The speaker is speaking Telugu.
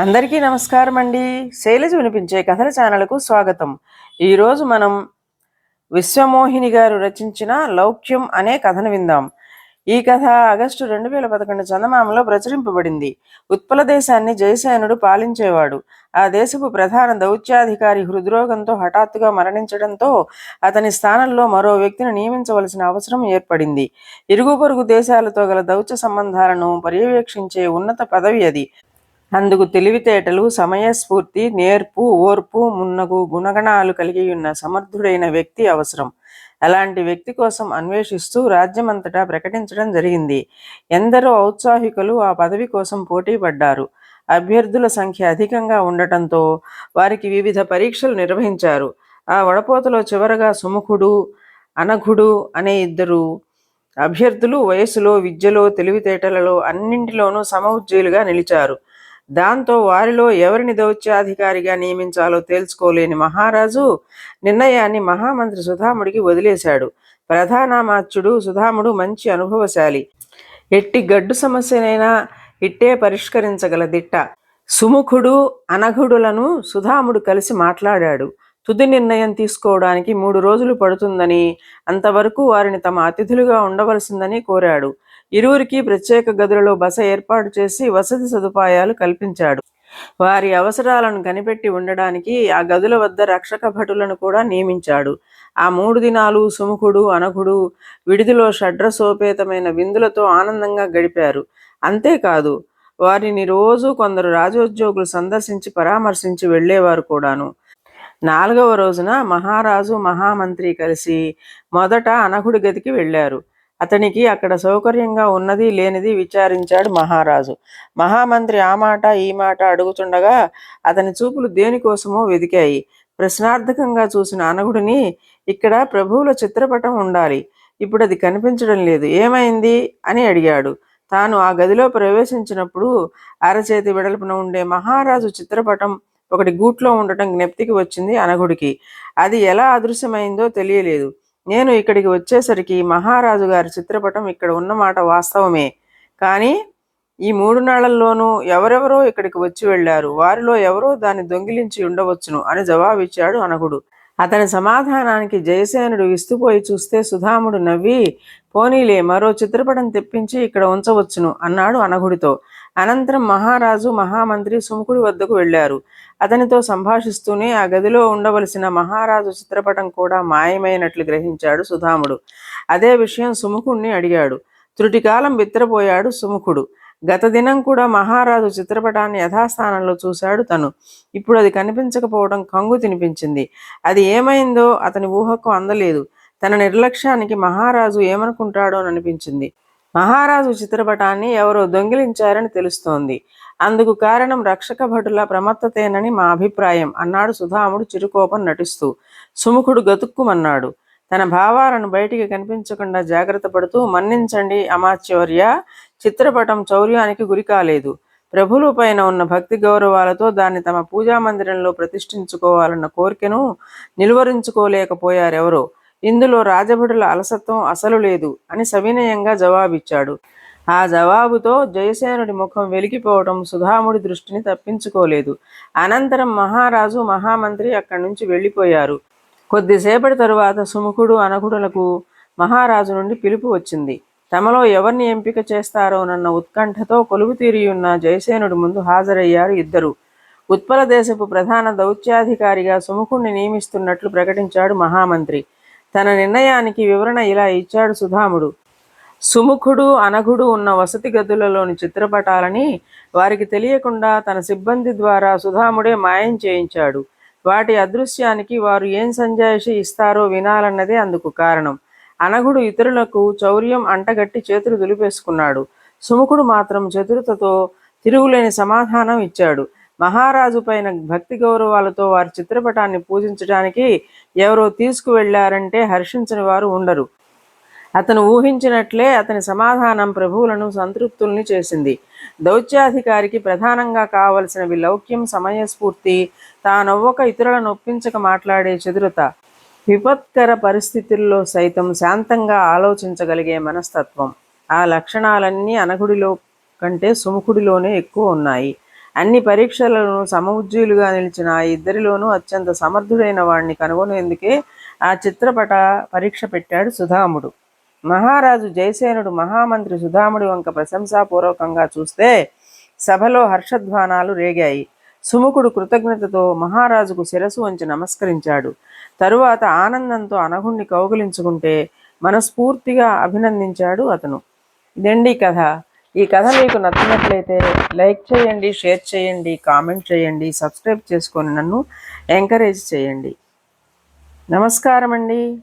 అందరికీ నమస్కారం అండి. శైలజ వినిపించే కథల ఛానల్కు స్వాగతం. ఈరోజు మనం విశ్వమోహిని గారు రచించిన లౌక్యం అనే కథను విందాం. ఈ కథ ఆగస్టు రెండు వేల పదకొండు చందమామలో ప్రచురింపబడింది. ఉత్పల దేశాన్ని జయసేనుడు పాలించేవాడు. ఆ దేశపు ప్రధాన దౌత్యాధికారి హృద్రోగంతో హఠాత్తుగా మరణించడంతో అతని స్థానంలో మరో వ్యక్తిని నియమించవలసిన అవసరం ఏర్పడింది. ఇరుగు పొరుగు దేశాలతో గల దౌత్య సంబంధాలను పర్యవేక్షించే ఉన్నత పదవి అది. అందుకు తెలివితేటలు సమయస్ఫూర్తి నేర్పు ఓర్పు మున్నగు గుణగణాలు కలిగి ఉన్న సమర్థుడైన వ్యక్తి అవసరం. అలాంటి వ్యక్తి కోసం అన్వేషిస్తూ రాజ్యమంతటా ప్రకటించడం జరిగింది. ఎందరో ఔత్సాహికులు ఆ పదవి కోసం పోటీ పడ్డారు అభ్యర్థుల సంఖ్య అధికంగా ఉండటంతో వారికి వివిధ పరీక్షలు నిర్వహించారు. ఆ వడపోతలో చివరగా సుముఖుడు అనఘుడు అనే ఇద్దరు అభ్యర్థులు వయసులో విద్యలో తెలివితేటలలో అన్నింటిలోనూ సమఉజ్జీలుగా నిలిచారు. దాంతో వారిలో ఎవరిని దౌత్యాధికారిగా నియమించాలో తేల్చుకోలేని మహారాజు నిర్ణయాన్ని మహామంత్రి సుధాముడికి వదిలేశాడు. ప్రధానామాత్యుడు సుధాముడు మంచి అనుభవశాలి. ఎట్టి గడ్డు సమస్యనైనా ఇట్టే పరిష్కరించగల దిట్ట. సుముఖుడు అనఘుడులను సుధాముడు కలిసి మాట్లాడాడు. తుది నిర్ణయం తీసుకోవడానికి మూడు రోజులు పడుతుందని అంతవరకు వారిని తమ అతిథులుగా ఉండవలసిందని కోరాడు. ఇరువురికి ప్రత్యేక గదులలో బస ఏర్పాటు చేసి వసతి సదుపాయాలు కల్పించాడు. వారి అవసరాలను కనిపెట్టి ఉండడానికి ఆ గదుల వద్ద రక్షక భటులను కూడా నియమించాడు. ఆ మూడు దినాలు సుముఖుడు అనఘుడు విడిదిలో షడ్రసోపేతమైన విందులతో ఆనందంగా గడిపారు. అంతేకాదు వారిని రోజు కొందరు రాజోద్యోగులు సందర్శించి పరామర్శించి వెళ్ళేవారు కూడాను. నాలుగవ రోజున మహారాజు మహామంత్రి కలిసి మొదట అనఘుడి గదికి వెళ్ళారు. అతనికి అక్కడ సౌకర్యంగా ఉన్నది లేనిది విచారించాడు మహారాజు. మహామంత్రి ఆ మాట ఈ మాట అడుగుతుండగా అతని చూపులు దేనికోసమో వెదికాయి ప్రశ్నార్థకంగా చూసిన అనగుడిని ఇక్కడ ప్రభువుల చిత్రపటం ఉండాలి. ఇప్పుడు అది కనిపించడం లేదు. ఏమైంది? అని అడిగాడు. తాను ఆ గదిలో ప్రవేశించినప్పుడు అరచేతి వెడల్పున ఉండే మహారాజు చిత్రపటం ఒకటి గూట్లో ఉండటం జ్ఞప్తికి వచ్చింది అనగుడికి. అది ఎలా అదృశ్యమైందో తెలియలేదు. నేను ఇక్కడికి వచ్చేసరికి మహారాజు గారి చిత్రపటం ఇక్కడ ఉన్నమాట వాస్తవమే. కానీ ఈ మూడు నాళ్ళలోనూ ఎవరెవరో ఇక్కడికి వచ్చి వెళ్ళారు. వారిలో ఎవరో దాన్ని దొంగిలించి ఉండవచ్చును అని జవాబిచ్చాడు అనగుడు. అతని సమాధానానికి జయసేనుడు విస్తుపోయి చూస్తే సుధాముడు నవ్వి పోనీలే మరో చిత్రపటం తెప్పించి ఇక్కడ ఉంచవచ్చును అన్నాడు అనగుడితో అనంతరం మహారాజు మహామంత్రి సుముఖుడి వద్దకు వెళ్ళారు. అతనితో సంభాషిస్తూనే ఆ గదిలో ఉండవలసిన మహారాజు చిత్రపటం కూడా మాయమైనట్లు గ్రహించాడు సుధాముడు. అదే విషయం సుముఖుణ్ణి అడిగాడు. త్రుటికాలం బిత్తరపోయాడు సుముఖుడు. గత దినం కూడా మహారాజు చిత్రపటాన్ని యథాస్థానంలో చూశాడు తను. ఇప్పుడు అది కనిపించకపోవడం కంగు తినిపించింది. అది ఏమైందో అతని ఊహకు అందలేదు. తన నిర్లక్ష్యానికి మహారాజు ఏమనుకుంటాడో అనిపించింది. మహారాజు చిత్రపటాన్ని ఎవరో దొంగిలించారని తెలుస్తోంది. అందుకు కారణం రక్షక భటుల ప్రమత్తతేనని మా అభిప్రాయం అన్నాడు సుధాముడు చిరుకోపం నటిస్తూ. సుముఖుడు గతుక్కుమన్నాడు. తన భావాలను బయటికి కనిపించకుండా జాగ్రత్త పడుతూ మన్నించండి అమాత్యవర్య చిత్రపటం చౌర్యానికి గురి కాలేదు. ప్రభుల పైన ఉన్న భక్తి గౌరవాలతో దాన్ని తమ పూజా మందిరంలో ప్రతిష్ఠించుకోవాలన్న కోరికను నిలువరించుకోలేకపోయారెవరో. ఇందులో రాజభటుల అలసత్వం అసలు లేదు అని సవినయంగా జవాబిచ్చాడు. ఆ జవాబుతో జయసేనుడి ముఖం వెలిగిపోవడం సుధాముడి దృష్టిని తప్పించుకోలేదు. అనంతరం మహారాజు మహామంత్రి అక్కడి నుంచి వెళ్ళిపోయారు. కొద్దిసేపటి తరువాత సుముఖుడు అనకుడులకు మహారాజు నుండి పిలుపు వచ్చింది. తమలో ఎవరిని ఎంపిక చేస్తారోనన్న ఉత్కంఠతో కొలువు తీరియున్న జయసేనుడి ముందు హాజరయ్యారు ఇద్దరు. ఉత్పల దేశపు ప్రధాన దౌత్యాధికారిగా సుముఖుణ్ణి నియమిస్తున్నట్లు ప్రకటించాడు మహామంత్రి. తన నిర్ణయానికి వివరణ ఇలా ఇచ్చాడు సుధాముడు. సుముఖుడు అనఘుడు ఉన్న వసతి గదులలోని చిత్రపటాలని వారికి తెలియకుండా తన సిబ్బంది ద్వారా సుధాముడే మాయం చేయించాడు. వాటి అదృశ్యానికి వారు ఏం సంజాయిషి ఇస్తారో వినాలన్నదే అందుకు కారణం. అనగుడు ఇతరులకు చౌర్యం అంటగట్టి చేతులు దులిపేసుకున్నాడు. సుముఖుడు మాత్రం చతురతతో తిరుగులేని సమాధానం ఇచ్చాడు. మహారాజు పైన భక్తి గౌరవాలతో వారి చిత్రపటాన్ని పూజించడానికి ఎవరో తీసుకువెళ్ళారంటే హర్షించని వారు ఉండరు. అతను ఊహించినట్లే అతని సమాధానం ప్రభువులను సంతృప్తుల్ని చేసింది. దౌత్యాధికారికి ప్రధానంగా కావలసినవి లౌక్యం సమయస్ఫూర్తి తానొవ్వక ఇతరులను ఒప్పించక మాట్లాడే చతురత. విపత్కర పరిస్థితుల్లో సైతం శాంతంగా ఆలోచించగలిగే మనస్తత్వం. ఆ లక్షణాలన్నీ అనగుడిలో కంటే సుముఖుడిలోనే ఎక్కువ ఉన్నాయి. అన్ని పరీక్షలను సమవుజ్జీలుగా నిలిచిన ఆ ఇద్దరిలోనూ అత్యంత సమర్థుడైన వాడిని కనుగొనేందుకే ఆ చిత్రపట పరీక్ష పెట్టాడు సుధాముడు. మహారాజు జయసేనుడు మహామంత్రి సుధాముడి వంక ప్రశంసాపూర్వకంగా చూస్తే సభలో హర్షధ్వానాలు రేగాయి. సుముఖుడు కృతజ్ఞతతో మహారాజుకు శిరసు వంచి నమస్కరించాడు. తరువాత ఆనందంతో అనఘుణ్ణి కౌగులించుకుంటే మనస్ఫూర్తిగా అభినందించాడు అతను. ఇదండి కథ. ఈ కథ మీకు నచ్చినట్లయితే లైక్ చేయండి షేర్ చేయండి కామెంట్ చేయండి సబ్స్క్రైబ్ చేసుకొని నన్ను ఎంకరేజ్ చేయండి. నమస్కారం అండి